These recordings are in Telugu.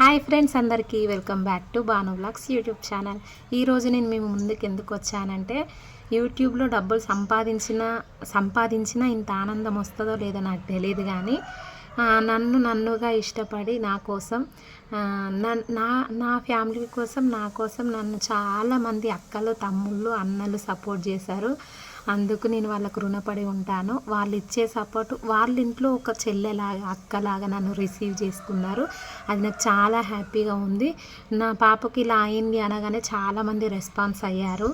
హాయ్ ఫ్రెండ్స్ అందరికీ welcome back to Banu blogs YouTube channel. ఈరోజు నేను మేము ముందుకు ఎందుకు వచ్చానంటే యూట్యూబ్లో డబ్బులు సంపాదించిన సంపాదించిన ఇంత ఆనందం వస్తుందో లేదో నాకు తెలియదు కానీ నన్ను నన్నుగా ఇష్టపడి నా కోసం నా నా ఫ్యామిలీ కోసం నా కోసం నన్ను చాలామంది అక్కలు తమ్ముళ్ళు అన్నలు సపోర్ట్ చేశారు. అందుకు నేను వాళ్ళకు రుణపడి ఉంటాను. వాళ్ళు ఇచ్చే సపోర్ట్ వాళ్ళ ఇంట్లో ఒక చెల్లెలాగా అక్కలాగా నన్ను రిసీవ్ చేసుకున్నారు. అది నాకు చాలా హ్యాపీగా ఉంది. నా పాపకి ఇలా అయింది అనగానే చాలామంది రెస్పాన్స్ అయ్యారు.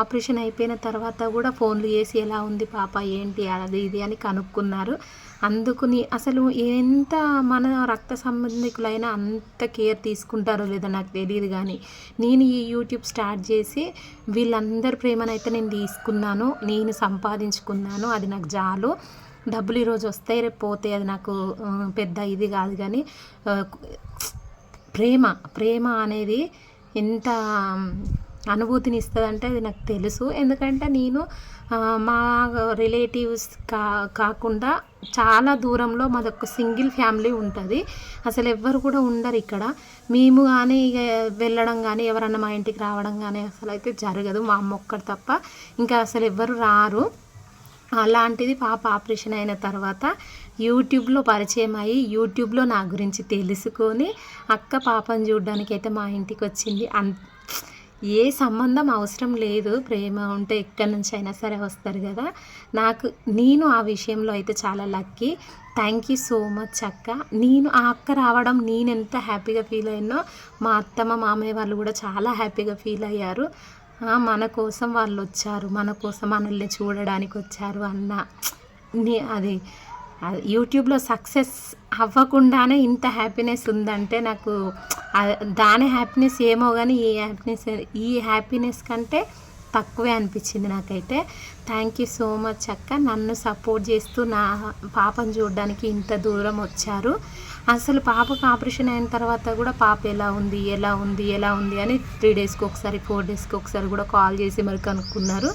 ఆపరేషన్ అయిపోయిన తర్వాత కూడా ఫోన్లు చేసి ఎలా ఉంది పాప ఏంటి అది ఇది అని కనుక్కున్నారు. అందుకు నీ అసలు ఎంత మన రక్త సంబంధికులైనా అంత కేర్ తీసుకుంటారో లేదో నాకు తెలియదు కానీ నేను ఈ యూట్యూబ్ స్టార్ట్ చేసి వీళ్ళందరి ప్రేమనైతే నేను తీసుకున్నాను నేను సంపాదించుకున్నాను అది నాకు చాలు డబ్బులు ఈరోజు వస్తాయి రేపు పోతాయి అది నాకు పెద్ద ఇది కాదు కానీ ప్రేమ ప్రేమ అనేది ఎంత అనుభూతిని ఇస్తుందంటే అది నాకు తెలుసు. ఎందుకంటే నేను మా రిలేటివ్స్ కా కాకుండా చాలా దూరంలో మాదొక సింగిల్ ఫ్యామిలీ ఉంటుంది. అసలు ఎవ్వరు కూడా ఉండరు ఇక్కడ. మేము కానీ ఇక వెళ్ళడం కానీ ఎవరన్నా మా ఇంటికి రావడం కానీ అసలు అయితే జరగదు. మా అమ్మ ఒక్కటి తప్ప ఇంకా అసలు ఎవ్వరు రారు. అలాంటిది పాప ఆపరేషన్ అయిన తర్వాత యూట్యూబ్లో పరిచయం అయ్యి యూట్యూబ్లో నా గురించి తెలుసుకొని అక్క పాపను చూడడానికి అయితే మా ఇంటికి వచ్చింది అంత ఏ సంబంధం అవసరం లేదు. ప్రేమ ఉంటే ఎక్కడి నుంచి అయినా సరే వస్తారు కదా. నాకు నేను ఆ విషయంలో అయితే చాలా lucky. Thank you so much అక్క. నేను ఆ అక్క రావడం నేను ఎంత హ్యాపీగా ఫీల్ అయ్యానో మా అత్తమ్మ మామయ్య వాళ్ళు కూడా చాలా హ్యాపీగా ఫీల్ అయ్యారు. మన కోసం వాళ్ళు వచ్చారు. మన కోసం మనల్ని చూడడానికి వచ్చారు అన్న నీ అది యూట్యూబ్లో సక్సెస్ అవ్వకుండానే ఇంత హ్యాపీనెస్ ఉందంటే నాకు దాని హ్యాపీనెస్ ఏమో కానీ ఈ హ్యాపీనెస్ ఈ హ్యాపీనెస్ కంటే తక్కువే అనిపించింది నాకైతే. థ్యాంక్ యూ సో మచ్ అక్క. నన్ను సపోర్ట్ చేస్తూ నా పాపను చూడడానికి ఇంత దూరం వచ్చారు. అసలు పాపకు ఆపరేషన్ అయిన తర్వాత కూడా పాప ఎలా ఉంది ఎలా ఉంది ఎలా ఉంది అని త్రీ డేస్కి ఒకసారి ఫోర్ డేస్కి ఒకసారి కూడా కాల్ చేసి మరి కనుక్కున్నారు.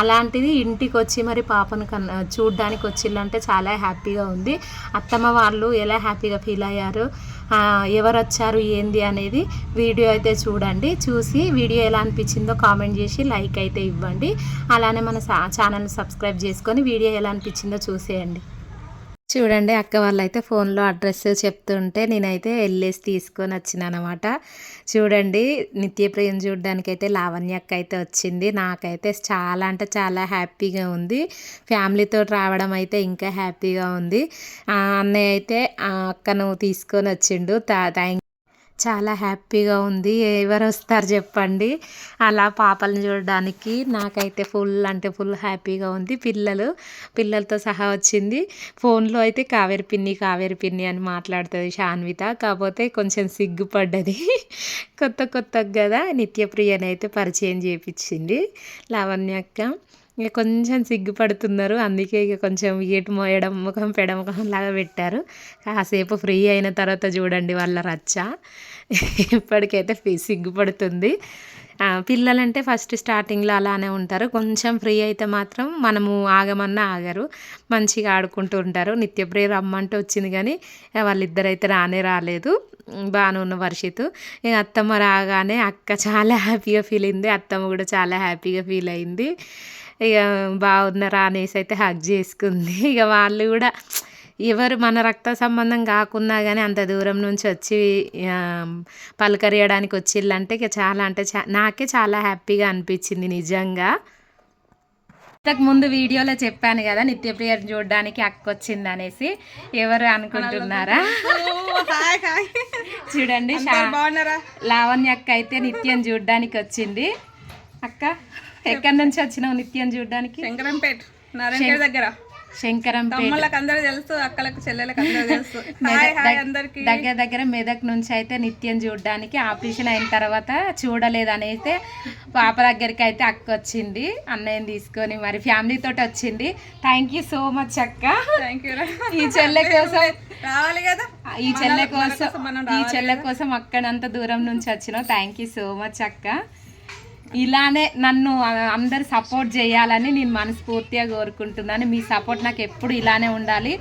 అలాంటిది ఇంటికి వచ్చి మరి పాపను కన్ చూడడానికి వచ్చిందంటే చాలా హ్యాపీగా ఉంది. అత్తమ్మ వాళ్ళు ఎలా హ్యాపీగా ఫీల్ అయ్యారు ఎవరు వచ్చారు ఏంది అనేది వీడియో అయితే చూడండి. చూసి వీడియో ఎలా అనిపించిందో కామెంట్ చేసి లైక్ అయితే ఇవ్వండి. అలానే మన ఛానల్ని సబ్స్క్రైబ్ చేసుకొని వీడియో ఎలా అనిపించిందో చూసేయండి. చూడండి అక్క వాళ్ళు అయితే ఫోన్లో అడ్రస్ చెప్తుంటే నేనైతే వెళ్ళేసి తీసుకొని వచ్చిన అనమాట చూడండి నిత్యప్రియం చూడడానికి అయితే లావణ్య అక్క అయితే వచ్చింది. నాకైతే చాలా అంటే చాలా హ్యాపీగా ఉంది. ఫ్యామిలీతో రావడం అయితే ఇంకా హ్యాపీగా ఉంది. అన్నయ్య అయితే ఆ అక్కను తీసుకొని వచ్చిండు. థ్యాంక్ చాలా హ్యాపీగా ఉంది. ఎవరు వస్తారు చెప్పండి. అలా పాపలను చూడడానికి నాకైతే ఫుల్ అంటే ఫుల్ హ్యాపీగా ఉంది. పిల్లలు పిల్లలతో సహా వచ్చింది. ఫోన్లో అయితే కావేరి పిన్ని కావేరి పిన్ని అని మాట్లాడుతుంది శాన్విత కాకపోతే కొంచెం సిగ్గుపడ్డది. కొత్త కొత్త కదా నిత్యప్రియని అయితే పరిచయం చేపించింది లావణ్య అక్క ఇక కొంచెం సిగ్గుపడుతున్నారు. అందుకే ఇక కొంచెం ఏటు మోయడం ముఖం పెడముఖం లాగా పెట్టారు. కాసేపు ఫ్రీ అయిన తర్వాత చూడండి వాళ్ళ రచ్చ. ఇప్పటికైతే ఫి- సిగ్గుపడుతుంది. పిల్లలంటే ఫస్ట్ స్టార్టింగ్లో అలానే ఉంటారు. కొంచెం ఫ్రీ అయితే మాత్రం మనము ఆగమన్నా ఆగరు. మంచిగా ఆడుకుంటూ ఉంటారు. నిత్యప్రియ రమ్మంటే వచ్చింది కానీ ఇక వాళ్ళిద్దరైతే రానే రాలేదు. బాగానే ఉన్న వర్షిత్ ఇక అత్తమ్మ రాగానే అక్క చాలా హ్యాపీగా ఫీల్ అయింది. అత్తమ్మ కూడా చాలా హ్యాపీగా ఫీల్ అయింది. ఇక బాగున్నారా అనేసి అయితే హగ్ చేసుకుంది. ఇక వాళ్ళు కూడా ఎవరు మన రక్త సంబంధం కాకున్నా కానీ అంత దూరం నుంచి వచ్చి పలకరియడానికి వచ్చిళ్ళంటే ఇక చాలా అంటే చా నాకే చాలా హ్యాపీగా అనిపించింది నిజంగా. ఇంతకు ముందు వీడియోలో చెప్పాను కదా నిత్యప్రియ చూడడానికి అక్క వచ్చింది అనేసి. ఎవరు అనుకుంటున్నారా? చూడండి లావణ్య అక్క అయితే నిత్యం చూడడానికి వచ్చింది. అక్క ఎక్కడి నుంచి వచ్చినావు నిత్యం చూడడానికి? శంకరంపేట్ నారాయణ దగ్గర. తమ్ముళ్ళకి అందరూ తెలుసు అక్కలకు చెల్లెలకు అందరూ తెలుసు అందరికి. దగ్గర దగ్గర మెదక్ నుంచి అయితే నిత్యం చూడడానికి ఆపరేషన్ అయిన తర్వాత చూడలేదని అయితే పాప దగ్గరికి అయితే అక్క వచ్చింది. అన్నయ్యని తీసుకొని మరి ఫ్యామిలీ తోటి వచ్చింది. థ్యాంక్ యూ సో మచ్ అక్క. థ్యాంక్ యూ ఈ చెల్లె కోసం రావాలి కదా. ఈ చెల్లె కోసం ఈ చెల్లె కోసం అక్కడంత దూరం నుంచి వచ్చినావు థ్యాంక్ యూ సో మచ్ అక్క. ఇలానే నన్ను అందరు సపోర్ట్ చేయాలని నేను మనస్ఫూర్తిగా కోరుకుంటున్నాను. మీ సపోర్ట్ నాకు ఎప్పుడు ఇలానే ఉండాలి.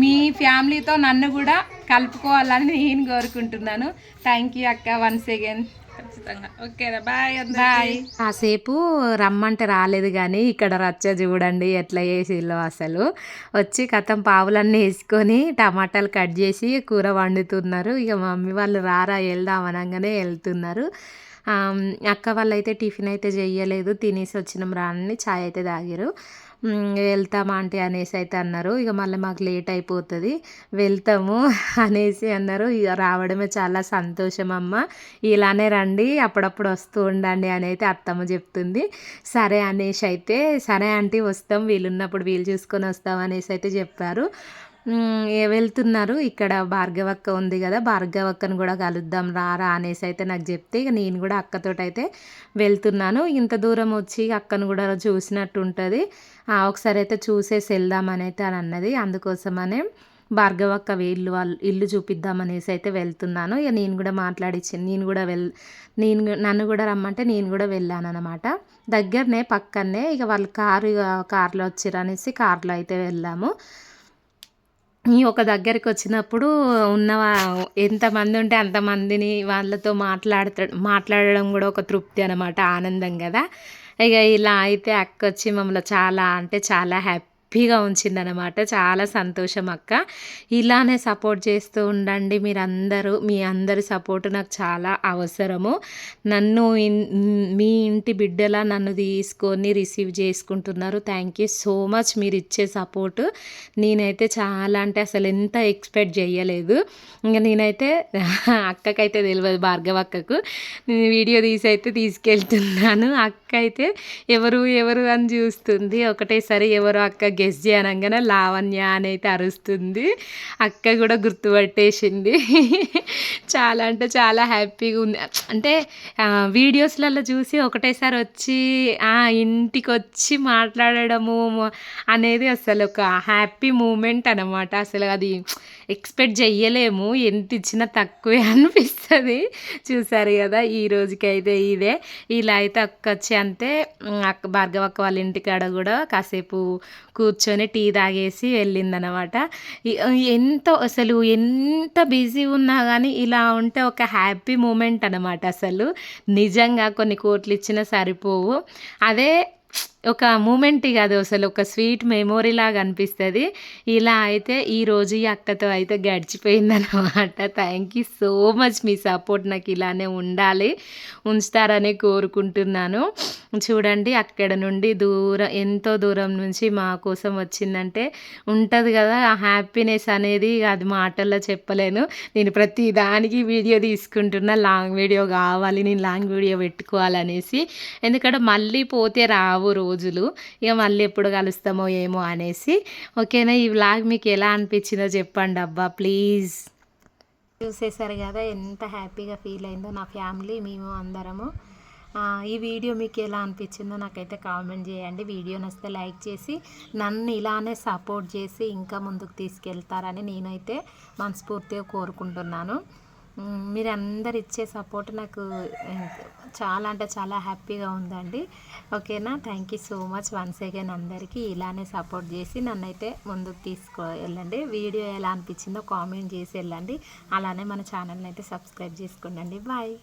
మీ ఫ్యామిలీతో నన్ను కూడా కలుపుకోవాలని నేను కోరుకుంటున్నాను. థ్యాంక్ యూ అక్క వన్స్ అగైన్ ఖచ్చితంగా. ఓకేనా బాయ్ బాయ్ కాసేపు రమ్మంటే రాలేదు కానీ ఇక్కడ రచ్చ చూడండి ఎట్లా చేసిల్లో అసలు. వచ్చి కథం పావులన్నీ వేసుకొని టమాటాలు కట్ చేసి కూర వండుతున్నారు. ఇక మమ్మీ వాళ్ళు రారా వెళ్దాం అనగానే వెళ్తున్నారు. అక్క వాళ్ళు అయితే టిఫిన్ అయితే చేయలేదు తినేసి వచ్చినాం రాని చాయ్ అయితే తాగారు వెళ్తామా ఆంటీ అనేసి అయితే అన్నారు. ఇక మళ్ళీ మాకు లేట్ అయిపోతుంది. వెళ్తాము అనేసి అన్నారు. ఇక రావడమే చాలా సంతోషం అమ్మ. ఇలానే రండి అప్పుడప్పుడు వస్తూ ఉండండి అని అయితే అత్తమ్మ చెప్తుంది. సరే అనేసి అయితే సరే ఆంటీ వస్తాం వీలున్నప్పుడు వీలు చూసుకొని వస్తాం అనేసి అయితే చెప్పారు. వెళ్తున్నారు? ఇక్కడ భార్గవక్క ఉంది కదా భార్గవక్కను కూడా కలుద్దాం రారా అనేసి అయితే నాకు చెప్తే ఇక నేను కూడా అక్కతోటి అయితే వెళ్తున్నాను. ఇంత దూరం వచ్చి అక్కను కూడా చూసినట్టు ఉంటుంది. ఒకసారి అయితే చూసేసి వెళ్దామని అయితే అని అన్నది. అందుకోసమనే భార్గవక్క ఇల్లు వాళ్ళు ఇల్లు చూపిద్దామనేసి అయితే వెళ్తున్నాను. ఇక నేను కూడా మాట్లాడిచ్చాను నేను కూడా వెళ్ నేను నన్ను కూడా రమ్మంటే నేను కూడా వెళ్ళాను అనమాట దగ్గరనే పక్కనే ఇక వాళ్ళు కారు ఇక కార్లో వచ్చారు అనేసి కార్లో అయితే వెళ్ళాము. ఈ ఒక దగ్గరికి వచ్చినప్పుడు ఉన్న ఎంతమంది ఉంటే అంతమందిని వాళ్ళతో మాట్లాడత మాట్లాడడం కూడా ఒక తృప్తి అనమాట ఆనందం కదా. ఇక ఇలా అయితే అక్క వచ్చి మమ్మల్ని చాలా అంటే చాలా హ్యాపీ హ్యాపీగా ఉంచిందనమాట చాలా సంతోషం అక్క. ఇలానే సపోర్ట్ చేస్తూ ఉండండి మీరందరూ. మీ అందరి సపోర్ట్ నాకు చాలా అవసరము. నన్ను మీ ఇంటి బిడ్డలా నన్ను తీసుకొని రిసీవ్ చేసుకుంటున్నారు. థ్యాంక్ యూ సో మచ్ మీరు ఇచ్చే సపోర్టు. నేనైతే చాలా అంటే అసలు ఎంత ఎక్స్పెక్ట్ చేయలేదు ఇంకా నేనైతే అక్కకైతే తెలియదు భార్గవ అక్కకు. నేను వీడియో తీసి అయితే తీసుకెళ్తున్నాను. అక్క అయితే ఎవరు ఎవరు అని చూస్తుంది. ఒకటేసారి ఎవరు అక్క గెస్ చేయనంగానే లావణ్య అని అయితే అరుస్తుంది. అక్క కూడా గుర్తుపట్టేసింది. చాలా అంటే చాలా హ్యాపీగా ఉంది. అంటే వీడియోస్లలో చూసి ఒకటేసారి వచ్చి ఆ, ఇంటికి వచ్చి మాట్లాడడము అనేది అసలు ఒక హ్యాపీ మూమెంట్ అనమాట అసలు అది ఎక్స్పెక్ట్ చెయ్యలేము. ఎంత ఇచ్చినా తక్కువే అనిపిస్తుంది. చూసారు కదా ఈ రోజుకైతే ఇదే. ఇలా అయితే అక్క వచ్చి అంతే. అక్క భార్గవ అక్క వాళ్ళ ఇంటికాడ కూడా కాసేపు కూర్చొని టీ తాగేసి వెళ్ళిందనమాట. ఎంత అసలు ఎంత బిజీ ఉన్నా కానీ ఇలా ఉంటే ఒక హ్యాపీ మూమెంట్ అనమాట అసలు. నిజంగా కొన్ని కోట్లు ఇచ్చినా సరిపోవు. అదే ఒక మూమెంట్ కాదు అసలు ఒక స్వీట్ మెమొరీ లాగా అనిపిస్తుంది. ఇలా అయితే ఈరోజు ఈ అక్కతో అయితే గడిచిపోయిందనమాట థ్యాంక్ యూ సో మచ్ మీ సపోర్ట్ నాకు ఇలానే ఉండాలి ఉంచుతారని కోరుకుంటున్నాను. చూడండి అక్కడ నుండి దూరం ఎంతో దూరం నుంచి మా కోసం వచ్చిందంటే ఉంటుంది కదా ఆ హ్యాపీనెస్ అనేది అది మాటల్లో చెప్పలేను. నేను ప్రతి దానికి వీడియో తీసుకుంటున్నా లాంగ్ వీడియో కావాలి నేను లాంగ్ వీడియో పెట్టుకోవాలనేసి. ఎందుకంటే మళ్ళీ పోతే రావు రోజులు. ఇక మళ్ళీ ఎప్పుడు కలుస్తామో ఏమో అనేసి. ఓకేనా? ఈ వ్లాగ్ మీకు ఎలా అనిపించిందో చెప్పండి అబ్బా ప్లీజ్. చూసేసారు కదా ఎంత హ్యాపీగా ఫీల్ అయిందో నా ఫ్యామిలీ మేము అందరము. ఈ వీడియో మీకు ఎలా అనిపించిందో నాకైతే కామెంట్ చేయండి. వీడియో నచ్చితే లైక్ చేసి నన్ను ఇలానే సపోర్ట్ చేసి ఇంకా ముందుకు తీసుకెళ్తారని నేనైతే మనస్ఫూర్తిగా కోరుకుంటున్నాను. మీరందరు ఇచ్చే సపోర్ట్ నాకు చాలా అంటే చాలా హ్యాపీగా ఉందండి. ఓకేనా? Thank you so much once again అందరికీ ఇలానే సపోర్ట్ చేసి నన్నైతే ముందుకు తీసుకో వెళ్ళండి వీడియో ఎలా అనిపించిందో కామెంట్ చేసి వెళ్ళండి. అలానే మన ఛానల్ని అయితే సబ్స్క్రైబ్ చేసుకోండి. బాయ్